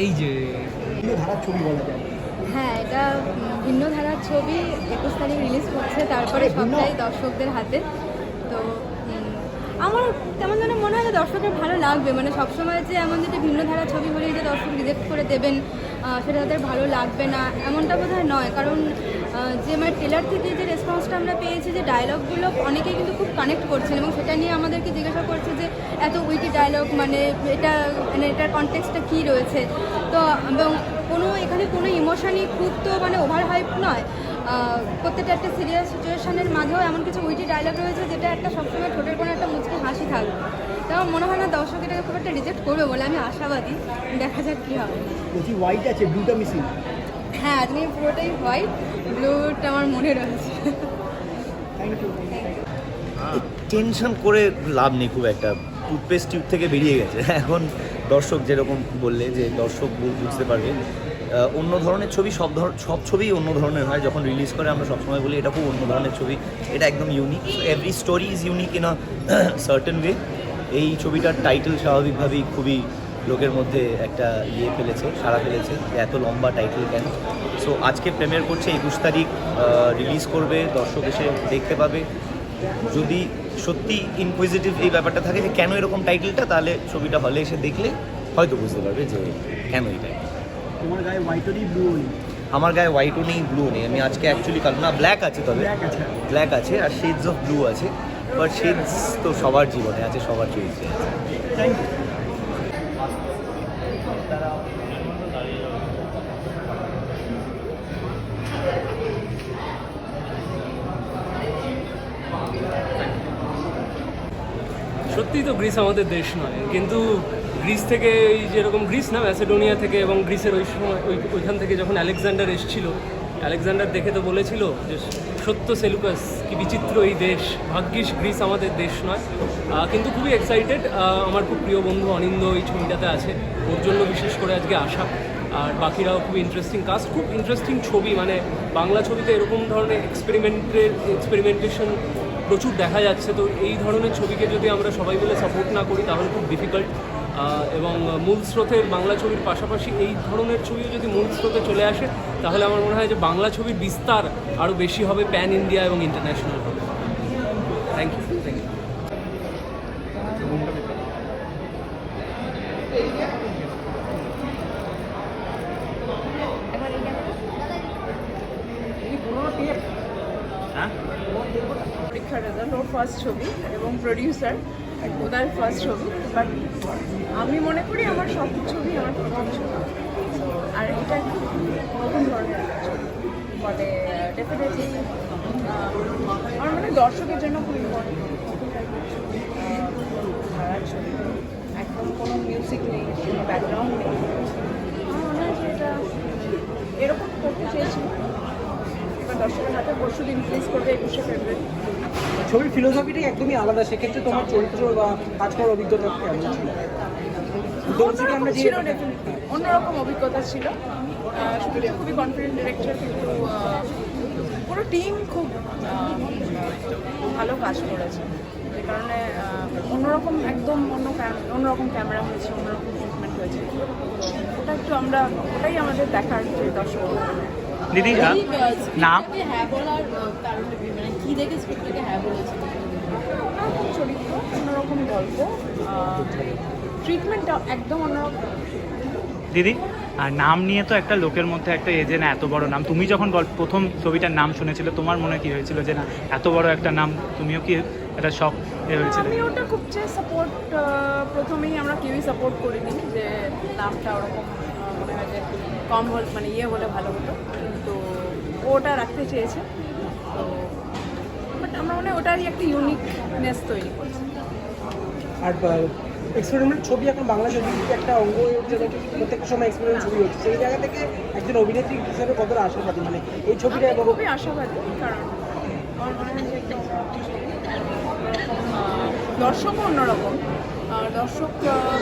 এই যে ধারার ছবি বলা যায়। হ্যাঁ এটা ভিন্ন ধারার ছবি একুশ তারিখ রিলিজ করছে তারপরে ভিন্ন? সবটাই দর্শকদের হাতে। তো আমার তেমন যেন মনে হয় যে দর্শকের ভালো লাগবে। মানে সবসময় যে এমন যেটা ভিন্ন ধারার ছবি বলে যে দর্শক রিজেক্ট করে দেবেন। সেটা তাদের ভালো লাগবে না, এমনটা বোধ নয়। কারণ যে আমার ট্রেলার থেকে যে রেসপন্সটা আমরা পেয়েছি, যে ডায়লগগুলো অনেকেই কিন্তু খুব কানেক্ট করছেন এবং সেটা নিয়ে আমাদেরকে জিজ্ঞাসা করছে যে এত উইকি ডায়লগ মানে এটা মানে এটার কনটেক্সটা কী রয়েছে? তো, এবং কোনো, এখানে কোনো ইমোশানই খুব তো মানে ওভার হাইপ নয়। প্রত্যেকটা একটা সিরিয়াস সিচুয়েশনের মাঝেও এমন কিছু উইটি ডায়লগ রয়েছে যেটা একটা সবসময় ঠোঁটের কোনো একটা মুচকি হাসি থাকবে। তো আমার মনে হয় না দর্শক এটাকে খুব একটা রিজেক্ট করবে বলে আমি আশাবাদী। দেখা যাক কী হবে বলছি হোয়াইট আছে ব্লুটা মিসিং হ্যাঁ আজকে পুরোটাই হোয়াইট ব্লুটা আমার মনে রয়েছে। টেনশন করে লাভ নেই খুব একটা। টুথপেস্ট টিউব থেকে বেরিয়ে গেছে। এখন দর্শক যেরকম বললে যে দর্শক বুঝতে পারবে। অন্য ধরনের ছবি, সব ধর, সব ছবিই অন্য ধরনের হয়। যখন রিলিজ করে, আমরা সবসময় বলি, এটা খুব অন্য ধরনের ছবি। এটা একদম unique every story is unique in a certain way এই ছবিটার টাইটেল স্বাভাবিকভাবেই খুবই লোকের মধ্যে একটা ইয়ে ফেলেছে সারা ফেলেছে যে এত লম্বা টাইটেল কেন? সো আজকে প্রেমের করছে, একুশ তারিখ রিলিজ করবে, দর্শক এসে দেখতে পাবে। যদি সত্যি ইনকুইজিটিভ এই ব্যাপারটা থাকে যে কেন এরকম টাইটেলটা তাহলে ছবিটা হলে এসে দেখলে হয়তো বুঝতে পারবে যে কেন এই টাইটেল তোমার গায়ে হোয়াইটও নেই ব্লুও নেই। আমার গায়ে হোয়াইটও নেই ব্লু নেই। আমি আজকে অ্যাকচুয়ালি কাল না ব্ল্যাক আছে তবে। ব্ল্যাক আছে। আর শেডস অফ ব্লু আছে। বাট শেডস তো সবার জীবনে আছে সবার চরিত্রে আছে। থ্যাংক ইউ সত্যিই তো গ্রিস আমাদের দেশ নয় কিন্তু গ্রিস থেকে এই যেরকম গ্রিস না, ম্যাসেডোনিয়া থেকে এবং গ্রিসের ওই সময়, ওই, ওইখান থেকে যখন আলেকজান্ডার এসেছিল, আলেকজান্ডার দেখে তো বলেছিল যে সত্য সেলুকাস, কি বিচিত্র এই দেশ, ভাগ্যিস গ্রিস আমাদের দেশ নয়। কিন্তু খুবই এক্সাইটেড আমার খুব প্রিয় বন্ধু অনিন্দ এই ছবিটাতে আছে, ওর জন্য বিশেষ করে আজকে আসা আর বাকিরাও খুব ইন্টারেস্টিং কাজ খুব ইন্টারেস্টিং ছবি মানে বাংলা ছবিতে এরকম ধরনের এক্সপেরিমেন্টের এক্সপেরিমেন্টেশন প্রচুর দেখা যাচ্ছে। তো এই ধরনের ছবিকে যদি আমরা সবাই মিলে সাপোর্ট না করি, তাহলে খুব ডিফিকাল্ট এবং মূল স্রোতের বাংলা ছবির পাশাপাশি এই ধরনের ছবিও যদি মূল স্রোতে চলে আসে তাহলে আমার মনে হয় যে বাংলা ছবির বিস্তার আরও বেশি হবে প্যান ইন্ডিয়া এবং ইন্টারন্যাশনাল হবে থ্যাংক ইউ থ্যাংক ইউ পরীক্ষার রেজাল্ট ওর ফার্স্ট ছবি এবং প্রডিউসার ওনার ফার্স্ট ছবি বাট আমি মনে করি আমার সব ছবি আমার প্রথম ছবি। আর এটা নতুন ধরনের ফলে ডেফিনেটলি আমার মনে দর্শকের জন্য খুব ইম্পর্টেন্ট একদম কোনো মিউজিক নেই, কোনো ব্যাকগ্রাউন্ড নেই। মনে এরকম করতে চেয়েছিল এবার দর্শকের হাতে পরশু দিন রিলিজ করবে একুশে ফেব্রুয়ারি ছবির ফিলোসফিটাই একদমই আলাদা সেক্ষেত্রে তোমার চরিত্র বা কাজ করার অভিজ্ঞতা কেমন ছিল? অন্যরকম ছিল definitely। অন্যরকম অভিজ্ঞতা ছিল। খুবই কনফিডেন্ট ডিরেক্টর কিন্তু পুরো টিম খুব ভালো কাজ করেছে। যে কারণে অন্যরকম একদম অন্য অন্যরকম ক্যামেরা হয়েছে অন্যরকম ট্রিটমেন্ট হয়েছে। ওটা একটু আমরা ওটাই আমাদের দেখার যে দর্শক দিদি হ্যাঁ বলার কারণে মানে কী দেখে স্ক্রিপ্টটাকে বলেছে অন্যরকম চরিত্র অন্যরকম গল্প ট্রিটমেন্টটা একদম অন্যরকম দিদি আর নাম নিয়ে তো একটা লোকের মধ্যে একটা এ যে না এত বড় নাম। তুমি যখন গল্প প্রথম ছবিটার নাম শুনেছিলে তোমার মনে কি হয়েছিল যে না এত বড় একটা নাম তুমিও কি একটা শখ এ হয়েছিল? আমি ওটা খুব যে সাপোর্ট প্রথমেই আমরা কেউই সাপোর্ট করিনি যে নামটা ওরকম মনে হয় যে কম হল মানে ইয়ে হলে ভালো হতো। কিন্তু ও ওটা রাখতে চেয়েছে। তো বাট আমরা মনে হয় ওটারই একটা ইউনিকনেস তৈরি করছি। আর এক্সপেরিমেন্ট ছবি এখন বাংলা ছবি একটা অঙ্গ হয়ে উঠছে প্রত্যেকটা সময় এক্সপেরিমেন্ট ছবি হচ্ছে। সেই জায়গা থেকে একজন অভিনেত্রী হিসেবে কতটা আশাবাদী? মানে এই ছবিটা এবং খুবই আশাবাদী কারণ আমার মনে হয় যে দর্শকও অন্যরকম। আর দর্শক আহ,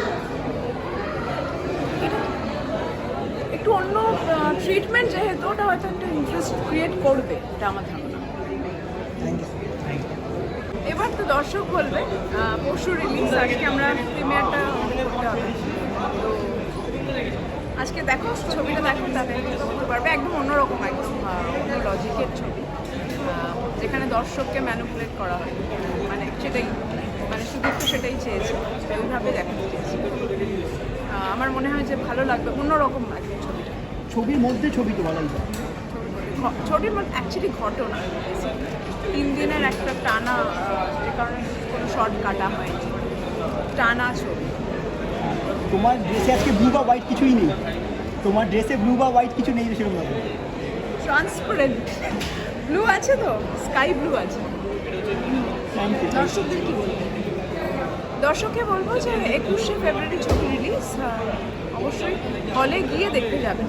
এটা একটু অন্য ট্রিটমেন্ট যেহেতু ওটা হয়তো একটা ইন্টারেস্ট ক্রিয়েট করবে এটা আমার ধারণা। এবার তো দর্শক বলবে পরশু রিলিজ আজকে আমরা প্রিমিয়ারটা তো আজকে দেখো ছবিটা দেখো তাহলে বুঝতে পারবে একদম অন্যরকম একদম অন্য লজিকের ছবি। যেখানে দর্শককে ম্যানুপুলেট করা হয়। মানে সেটাই মানে সুদীপ্ত সেটাই চেয়েছে ওইভাবে দেখাতে চেয়েছে। আমার মনে হয় যে ভালো লাগবে অন্যরকম ছবির মধ্যে ছবি তো বলাই যায় ছবির মধ্যে অ্যাকচুয়ালি ঘটনা। তিন দিনের একটা টানা যে কারণে কোনো শর্ট কাটা হয়নি। টানা ছবি। তোমার ড্রেসে আজকে ব্লু বা হোয়াইট কিছুই নেই। তোমার ড্রেসে ব্লু বা হোয়াইট কিছু নেই সেরকম ভাবে। ট্রান্সপারেন্ট ব্লু আছে তো? স্কাই ব্লু আছে। দর্শকদের কি বলব? দর্শককে বলব যে একুশে ফেব্রুয়ারি ছবি রিলিজ অবশ্যই হলে গিয়ে দেখতে যাবেন